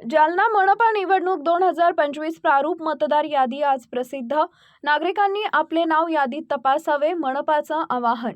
जालना मनपा निवडणूक दोन हजार पंचवीस प्रारूप मतदार यादी आज प्रसिद्ध. नागरिकांनी आपले नाव यादीत तपासावे मनपाचं आवाहन.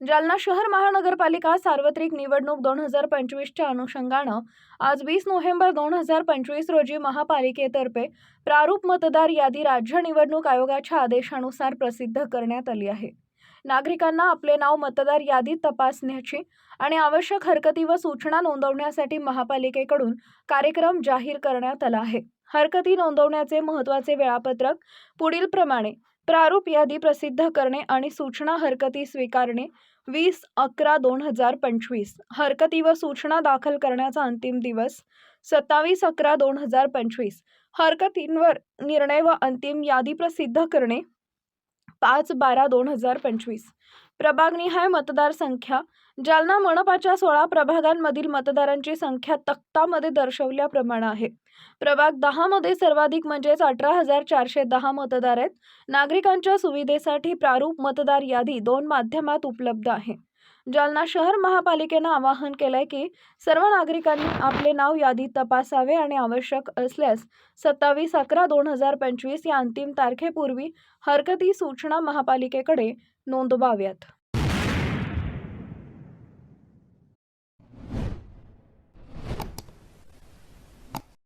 जालना शहर महानगरपालिका सार्वत्रिक निवडणूक दोन हजार पंचवीसच्या अनुषंगानं आज वीस नोव्हेंबर दोन हजार पंचवीस रोजी महापालिकेतर्फे प्रारूप मतदार यादी राज्य निवडणूक आयोगाच्या आदेशानुसार प्रसिद्ध करण्यात आली आहे. नागरिकांना आपले नाव मतदार यादीत तपासण्याची आणि आवश्यक हरकती व सूचना नोंदवण्यासाठी महापालिकेकडून कार्यक्रम जाहीर करण्यात आला आहे. हरकती नोंदवण्याचे महत्त्वाचे वेळापत्रक पुढील प्रमाणे प्रारूप यादी प्रसिद्ध करणे आणि सूचना हरकती स्वीकारणे वीस अकरा दोन हजार पंचवीस. हरकती व सूचना दाखल करण्याचा अंतिम दिवस सत्तावीस अकरा दोन हजार पंचवीस. हरकतींवर निर्णय व अंतिम यादी प्रसिद्ध करणे पाच बारा दोन हजार पंचवीस. प्रभागनिहाय मतदारसंख्या. जालना मनपाच्या सोळा प्रभागांमधील मतदारांची संख्या तक्तामध्ये दर्शवल्याप्रमाणे आहे. प्रभाग दहामध्ये सर्वाधिक म्हणजेच अठरा हजार चारशे दहा मतदार आहेत. नागरिकांच्या सुविधेसाठी प्रारूप मतदार यादी दोन माध्यमात उपलब्ध आहे. जालना शहर महापालिकेनं आवाहन केलंय की सर्व नागरिकांनी आपले नाव यादीत तपासावे आणि आवश्यक असल्यास सत्तावीस अकरा दोन हजार पंचवीस या अंतिम तारखेपूर्वी हरकती सूचना महापालिकेकडे नोंदवाव्यात.